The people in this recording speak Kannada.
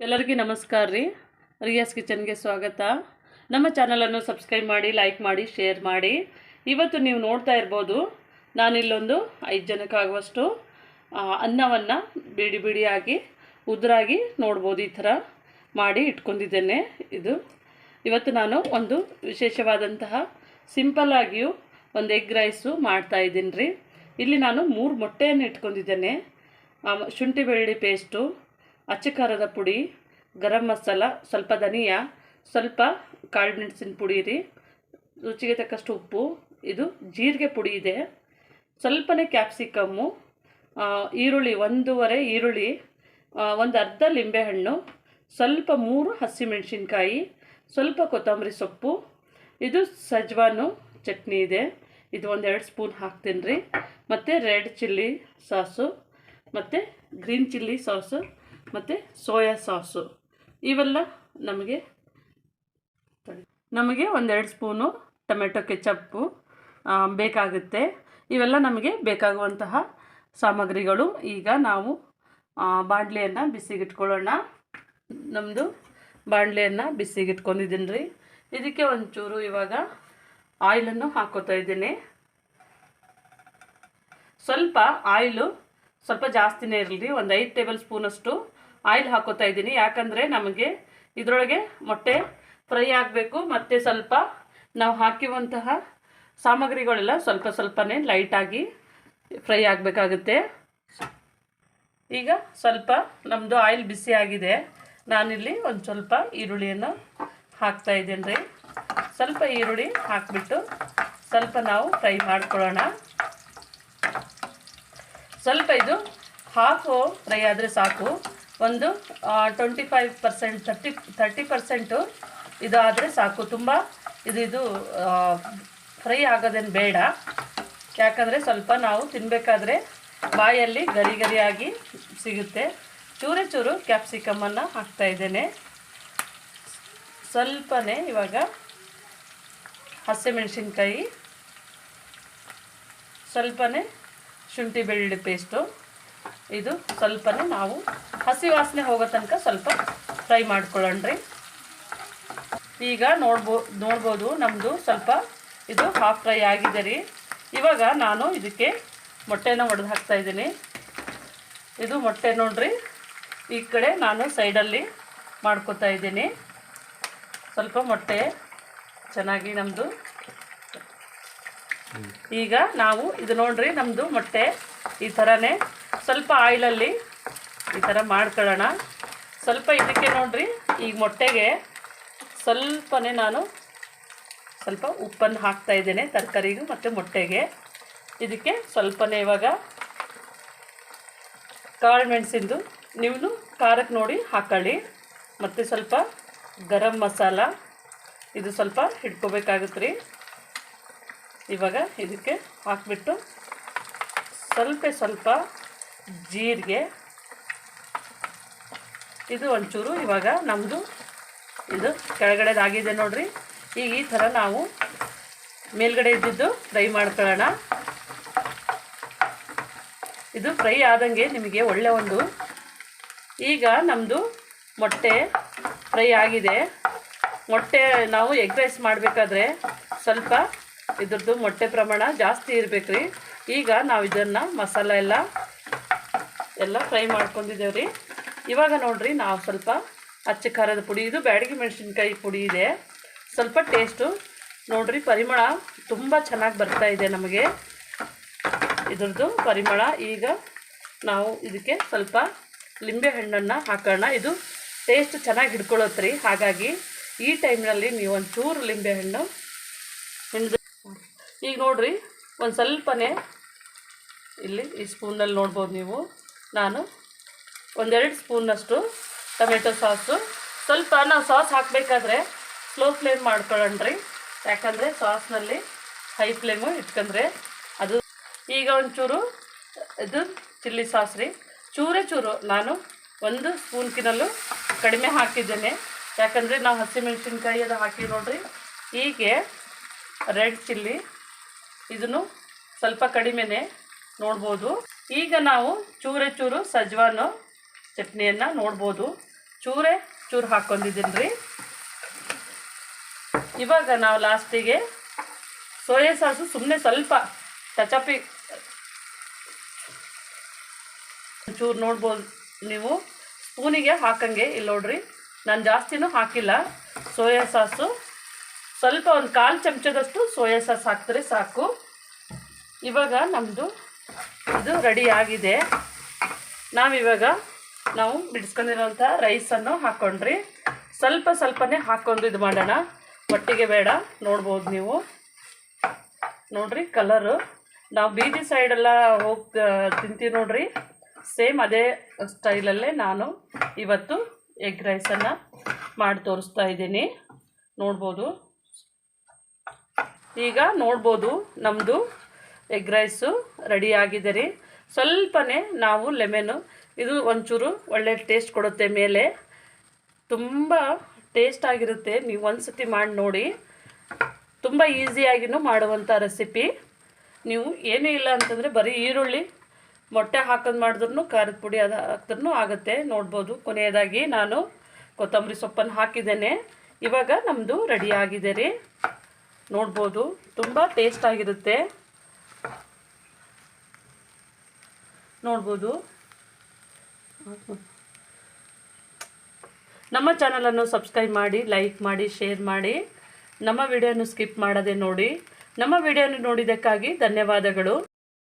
ಎಲ್ಲರಿಗೂ ನಮಸ್ಕಾರ ರೀ. ರಿಯಾಸ್ ಕಿಚನ್ಗೆ ಸ್ವಾಗತ. ನಮ್ಮ ಚಾನಲನ್ನು ಸಬ್ಸ್ಕ್ರೈಬ್ ಮಾಡಿ, ಲೈಕ್ ಮಾಡಿ, ಶೇರ್ ಮಾಡಿ. ಇವತ್ತು ನೀವು ನೋಡ್ತಾ ಇರ್ಬೋದು, ನಾನಿಲ್ಲೊಂದು ಐದು ಜನಕ್ಕಾಗುವಷ್ಟು ಅನ್ನವನ್ನು ಬಿಡಿ ಬಿಡಿಯಾಗಿ, ಉದುರಾಗಿ ನೋಡ್ಬೋದು ಈ ಥರ ಮಾಡಿ ಇಟ್ಕೊಂಡಿದ್ದೇನೆ ಇದು. ಇವತ್ತು ನಾನು ಒಂದು ವಿಶೇಷವಾದಂತಹ ಸಿಂಪಲ್ ಆಗಿಯೂ ಒಂದು ಎಗ್ ರೈಸು ಮಾಡ್ತಾ ಇದ್ದೀನಿ ರೀ. ಇಲ್ಲಿ ನಾನು ಮೂರು ಮೊಟ್ಟೆಯನ್ನು ಇಟ್ಕೊಂಡಿದ್ದೇನೆ. ಶುಂಠಿ ಬೆಳ್ಳುಳ್ಳಿ ಪೇಸ್ಟು ಅಚ್ಚ ಖಾರದ ಪುಡಿ, ಗರಂ ಮಸಾಲ, ಸ್ವಲ್ಪ ಧನಿಯಾ, ಸ್ವಲ್ಪ ಕಾಳು ಮೆಣಸಿನ ಪುಡಿ ರೀ ರುಚಿಗೆ ತಕ್ಕಷ್ಟು ಉಪ್ಪು. ಇದು ಜೀರಿಗೆ ಪುಡಿ ಇದೆ. ಸ್ವಲ್ಪನೇ ಕ್ಯಾಪ್ಸಿಕಮ್ಮು ಈರುಳ್ಳಿ, ಒಂದೂವರೆ ಈರುಳ್ಳಿ ಒಂದು ಅರ್ಧ ಲಿಂಬೆಹಣ್ಣು, ಸ್ವಲ್ಪ ಮೂರು ಹಸಿಮೆಣಸಿನ್ಕಾಯಿ, ಸ್ವಲ್ಪ ಕೊತ್ತಂಬರಿ ಸೊಪ್ಪು. ಇದು ಸಜ್ವಾನು ಚಟ್ನಿ ಇದೆ. ಇದು ಒಂದೆರಡು ಸ್ಪೂನ್ ಹಾಕ್ತೀನಿ ರೀ ಮತ್ತು ರೆಡ್ ಚಿಲ್ಲಿ ಸಾಸು, ಮತ್ತು ಗ್ರೀನ್ ಚಿಲ್ಲಿ ಸಾಸು. ಮತ್ತು ಸೋಯಾ ಸಾಸು. ಇವೆಲ್ಲ ನಮಗೆ ನಮಗೆ ಒಂದೆರಡು ಸ್ಪೂನು ಟೊಮೆಟೊ ಕೆಚಪ್ಪು ಬೇಕಾಗುತ್ತೆ. ಇವೆಲ್ಲ ನಮಗೆ ಬೇಕಾಗುವಂತಹ ಸಾಮಗ್ರಿಗಳು. ಈಗ ನಾವು ಬಾಣಲೆಯನ್ನು ಬಿಸಿಗಿಟ್ಕೊಳ್ಳೋಣ. ನಮ್ಮದು ಬಾಣಲೆಯನ್ನು ಬಿಸಿಗಿಟ್ಕೊಂಡಿದ್ದೀನಿ ರೀ ಇದಕ್ಕೆ ಒಂಚೂರು ಇವಾಗ ಆಯಿಲನ್ನು ಹಾಕೋತಾ ಇದ್ದೀನಿ. ಸ್ವಲ್ಪ ಆಯಿಲು ಸ್ವಲ್ಪ ಜಾಸ್ತಿನೇ ಇರಲಿ. ಒಂದು ಐದು ಟೇಬಲ್ ಸ್ಪೂನಷ್ಟು ಆಯಿಲ್ ಹಾಕೋತಾ ಇದ್ದೀನಿ. ಯಾಕಂದರೆ ನಮಗೆ ಇದರೊಳಗೆ ಮೊಟ್ಟೆ ಫ್ರೈ ಆಗಬೇಕು. ಮತ್ತು ಸ್ವಲ್ಪ ನಾವು ಹಾಕಿರುವಂತಹ ಸಾಮಗ್ರಿಗಳೆಲ್ಲ ಸ್ವಲ್ಪ ಸ್ವಲ್ಪನೇ ಲೈಟಾಗಿ ಫ್ರೈ ಆಗಬೇಕಾಗುತ್ತೆ. ಈಗ ಸ್ವಲ್ಪ ನಮ್ಮದು ಆಯಿಲ್ ಬಿಸಿ ಆಗಿದೆ. ನಾನಿಲ್ಲಿ ಒಂದು ಸ್ವಲ್ಪ ಈರುಳ್ಳಿಯನ್ನು ಹಾಕ್ತಾ ಇದ್ದೇನೆ ರೀ ಸ್ವಲ್ಪ ಈರುಳ್ಳಿ ಹಾಕಿಬಿಟ್ಟು ಸ್ವಲ್ಪ ನಾವು ಫ್ರೈ ಮಾಡ್ಕೊಳ್ಳೋಣ. ಸ್ವಲ್ಪ ಇದು ಹಾಫು ಫ್ರೈ ಆದರೆ ಸಾಕು. ಒಂದು twenty five percent thirty thirty percent ಇದು ಆದರೆ ಸಾಕು. ತುಂಬ ಇದು ಇದು ಫ್ರೈ ಆಗೋದೇನು ಬೇಡ. ಯಾಕಂದರೆ ಸ್ವಲ್ಪ ನಾವು ತಿನ್ನಬೇಕಾದ್ರೆ ಬಾಯಲ್ಲಿ ಗರಿ ಗರಿಯಾಗಿ ಸಿಗುತ್ತೆ. ಚೂರು ಚೂರು ಕ್ಯಾಪ್ಸಿಕಮನ್ನು ಹಾಕ್ತಾ ಇದ್ದೇನೆ. ಸ್ವಲ್ಪನೇ ಇವಾಗ ಹಸಿಮೆಣಸಿನ್ಕಾಯಿ. ಸ್ವಲ್ಪನೇ ಶುಂಠಿ ಬೆಳ್ಳುಳ್ಳಿ ಪೇಸ್ಟು ಇದು ಸ್ವಲ್ಪನೇ ನಾವು ಹಸಿ ವಾಸನೆ ಹೋಗೋ ತನಕ ಸ್ವಲ್ಪ ಫ್ರೈ ಮಾಡ್ಕೊಳ್ಳೋಣ್ರಿ. ಈಗ ನೋಡ್ಬೋ, ನೋಡ್ಬೋದು ನಮ್ಮದು ಸ್ವಲ್ಪ ಇದು ಹಾಫ್ ಫ್ರೈ ಆಗಿದೆ ರೀ. ಇವಾಗ ನಾನು ಇದಕ್ಕೆ ಮೊಟ್ಟೆನ ಒಡೆದು ಹಾಕ್ತಾ ಇದ್ದೀನಿ. ಇದು ಮೊಟ್ಟೆ ನೋಡ್ರಿ, ಈ ಕಡೆ ನಾನು ಸೈಡಲ್ಲಿ ಮಾಡ್ಕೊತಾ ಇದ್ದೀನಿ. ಸ್ವಲ್ಪ ಮೊಟ್ಟೆ ಚೆನ್ನಾಗಿ ನಮ್ಮದು ಈಗ ನಾವು ಇದು ನೋಡ್ರಿ ನಮ್ಮದು ಮೊಟ್ಟೆ ಈ ಥರನೇ ಸ್ವಲ್ಪ ಆಯಿಲಲ್ಲಿ ಈ ಥರ ಮಾಡ್ಕೊಳ್ಳೋಣ. ಸ್ವಲ್ಪ ಇದಕ್ಕೆ ನೋಡ್ರಿ, ಈಗ ಮೊಟ್ಟೆಗೆ ಸ್ವಲ್ಪನೇ ನಾನು ಸ್ವಲ್ಪ ಉಪ್ಪನ್ನು ಹಾಕ್ತಾ ಇದ್ದೇನೆ ತರಕಾರಿಗೂ ಮತ್ತು ಮೊಟ್ಟೆಗೆ. ಇದಕ್ಕೆ ಸ್ವಲ್ಪನೇ ಇವಾಗ ಕಾಳು ಮೆಣಸಿಂದು, ನೀವು ಖಾರಕ್ಕೆ ನೋಡಿ ಹಾಕೊಳ್ಳಿ. ಮತ್ತು ಸ್ವಲ್ಪ ಗರಂ ಮಸಾಲ, ಇದು ಸ್ವಲ್ಪ ಹಿಡ್ಕೋಬೇಕಾಗುತ್ತೆ ರೀ ಇವಾಗ ಇದಕ್ಕೆ ಹಾಕಿಬಿಟ್ಟು ಸ್ವಲ್ಪ ಸ್ವಲ್ಪ ಜೀರಿಗೆ. ಇದು ಒಂಚೂರು ಇವಾಗ ನಮ್ಮದು ಇದು ಕೆಳಗಡೆದಾಗಿದೆ ನೋಡ್ರಿ. ಈಗ ಈ ಥರ ನಾವು ಮೇಲ್ಗಡೆ ಇದ್ದಿದ್ದು ಫ್ರೈ ಮಾಡ್ಕೊಳ್ಳೋಣ. ಇದು ಫ್ರೈ ಆದಂಗೆ ನಿಮಗೆ ಒಳ್ಳೆ ಒಂದು ಈಗ ನಮ್ಮದು ಮೊಟ್ಟೆ ಫ್ರೈ ಆಗಿದೆ. ಮೊಟ್ಟೆ ನಾವು ಎಗ್ ರೈಸ್ ಮಾಡಬೇಕಾದ್ರೆ ಸ್ವಲ್ಪ ಇದ್ರದ್ದು ಮೊಟ್ಟೆ ಪ್ರಮಾಣ ಜಾಸ್ತಿ ಇರಬೇಕು ರೀ ಈಗ ನಾವು ಇದನ್ನು ಮಸಾಲ ಎಲ್ಲ ಎಲ್ಲ ಫ್ರೈ ಮಾಡ್ಕೊಂಡಿದ್ದೇವೆ ರೀ ಇವಾಗ ನೋಡಿರಿ, ನಾವು ಸ್ವಲ್ಪ ಅಚ್ಚ ಖಾರದ ಪುಡಿ, ಇದು ಬ್ಯಾಡಗಿ ಮೆಣಸಿನ್ಕಾಯಿ ಪುಡಿ ಇದೆ. ಸ್ವಲ್ಪ ಟೇಸ್ಟು ನೋಡಿರಿ, ಪರಿಮಳ ತುಂಬ ಚೆನ್ನಾಗಿ ಬರ್ತಾ ಇದೆ ನಮಗೆ. ಇದ್ರದ್ದು ಪರಿಮಳ, ಈಗ ನಾವು ಇದಕ್ಕೆ ಸ್ವಲ್ಪ ಲಿಂಬೆ ಹಣ್ಣನ್ನು ಹಾಕೋಣ. ಇದು ಟೇಸ್ಟ್ ಚೆನ್ನಾಗಿ ಹಿಡ್ಕೊಳ್ಳುತ್ತೆ ಹಾಗಾಗಿ ಈ ಟೈಮ್ನಲ್ಲಿ ನೀವು ಒಂಚೂರು ಲಿಂಬೆ ಹಣ್ಣು ಹಿಂಡ್ದು ಈಗ ನೋಡಿರಿ, ಒಂದು ಸ್ವಲ್ಪನೇ ಇಲ್ಲಿ ಈ ಸ್ಪೂನಲ್ಲಿ ನೋಡ್ಬೋದು ನೀವು. ನಾನು ಒಂದೆರಡು ಸ್ಪೂನಷ್ಟು ಟೊಮೆಟೊ ಸಾಸು. ಸ್ವಲ್ಪ ನಾವು ಸಾಸ್ ಹಾಕಬೇಕಾದ್ರೆ ಸ್ಲೋ ಫ್ಲೇಮ್ ಮಾಡ್ಕೊಳ್ಳೋಣ್ರಿ. ಯಾಕಂದರೆ ಸಾಸ್ನಲ್ಲಿ ಹೈ ಫ್ಲೇಮು ಇಟ್ಕೊಂಡ್ರೆ ಅದು ಈಗ ಒಂಚೂರು ಇದು ಚಿಲ್ಲಿ ಸಾಸ್ ರೀ. ಚೂರೇ ಚೂರು ನಾನು ಒಂದು ಸ್ಪೂನ್ಕಿನಲ್ಲೂ ಕಡಿಮೆ ಹಾಕಿದ್ದೇನೆ. ಯಾಕಂದರೆ ನಾವು ಹಸಿಮೆಣಸಿನ್ಕಾಯಿ ಅದು ಹಾಕಿ ನೋಡ್ರಿ. ಹೀಗೆ ರೆಡ್ ಚಿಲ್ಲಿ ಇದನ್ನು ಸ್ವಲ್ಪ ಕಡಿಮೆನೇ ನೋಡ್ಬೋದು. ಈಗ ನಾವು ಚೂರೆ ಚೂರು ಸಜ್ವಾನು ಚಟ್ನಿಯನ್ನು ನೋಡ್ಬೋದು. ಚೂರೆ ಚೂರು ಹಾಕ್ಕೊಂಡಿದ್ದೀನಿ ರೀ ಇವಾಗ ನಾವು ಲಾಸ್ಟಿಗೆ ಸೋಯಾ ಸಾಸು ಸುಮ್ಮನೆ ಸ್ವಲ್ಪ ಟಚಪಿ ಚೂರು ನೋಡ್ಬೋದು ನೀವು. ಸ್ಪೂನಿಗೆ ಹಾಕಂಗೆ ಇಲ್ಲಿ ನೋಡ್ರಿ. ನಾನು ಜಾಸ್ತಿನೂ ಹಾಕಿಲ್ಲ. ಸೋಯಾ ಸಾಸು ಸ್ವಲ್ಪ ಒಂದು ಕಾಲು ಚಮಚದಷ್ಟು ಸೋಯಾ ಸಾಸ್ ಹಾಕಿದ್ರೆ ಸಾಕು. ಇವಾಗ ನಮ್ಮದು ಇದು ರೆಡಿ ಆಗಿದೆ. ನಾವಿವಾಗ ನಾವು ಬಿಡಿಸ್ಕೊಂಡಿರೋಂಥ ರೈಸನ್ನು ಹಾಕ್ಕೊಂಡ್ರಿ ಸ್ವಲ್ಪ ಸ್ವಲ್ಪನೇ ಹಾಕ್ಕೊಂಡು ಇದು ಮಾಡೋಣ. ಒಟ್ಟಿಗೆ ಬೇಡ, ನೋಡ್ಬೋದು ನೀವು. ನೋಡ್ರಿ, ಕಲರು. ನಾವು ಬೀದಿ ಸೈಡೆಲ್ಲ ಹೋಗಿ ತಿಂತೀವಿ ನೋಡ್ರಿ. ಸೇಮ್ ಅದೇ ಸ್ಟೈಲಲ್ಲೇ ನಾನು ಇವತ್ತು ಎಗ್ ರೈಸನ್ನು ಮಾಡಿ ತೋರಿಸ್ತಾ ಇದ್ದೀನಿ. ನೋಡ್ಬೋದು. ಈಗ ನೋಡ್ಬೋದು ನಮ್ಮದು ಎಗ್ ರೈಸು ರೆಡಿ ಆಗಿದೆ ರೀ. ಸ್ವಲ್ಪನೇ ನಾವು ಲೆಮೆನು, ಇದು ಒಂಚೂರು ಒಳ್ಳೆ ಟೇಸ್ಟ್ ಕೊಡುತ್ತೆ ಮೇಲೆ. ತುಂಬ ಟೇಸ್ಟ್ ಆಗಿರುತ್ತೆ, ನೀವು ಒಂದು ಸತಿ ಮಾಡಿ ನೋಡಿ. ತುಂಬ ಈಸಿಯಾಗಿನೂ ಮಾಡುವಂಥ ರೆಸಿಪಿ. ನೀವು ಏನೂ ಇಲ್ಲ ಅಂತಂದರೆ ಬರೀ ಈರುಳ್ಳಿ, ಮೊಟ್ಟೆ ಹಾಕೋದು ಮಾಡಿದ್ರೂ ಖಾರದ ಪುಡಿ ಅದು ಹಾಕಿದ್ರೂ ಆಗುತ್ತೆ, ನೋಡ್ಬೋದು. ಕೊನೆಯದಾಗಿ ನಾನು ಕೊತ್ತಂಬರಿ ಸೊಪ್ಪನ್ನು ಹಾಕಿದ್ದೇನೆ. ಇವಾಗ ನಮ್ಮದು ರೆಡಿ ಆಗಿದೆ ರೀ. ನೋಡ್ಬೋದು, ತುಂಬ ಟೇಸ್ಟ್ ಆಗಿರುತ್ತೆ. ನೋಡ್ಬೋದು. ನಮ್ಮ ಚಾನಲನ್ನು ಸಬ್ಸ್ಕ್ರೈಬ್ ಮಾಡಿ, ಲೈಕ್ ಮಾಡಿ, ಶೇರ್ ಮಾಡಿ. ನಮ್ಮ ವಿಡಿಯೋನು ಸ್ಕಿಪ್ ಮಾಡದೆ ನೋಡಿ. ನಮ್ಮ ವಿಡಿಯೋನು ನೋಡಿದ್ದಕ್ಕಾಗಿ ಧನ್ಯವಾದಗಳು.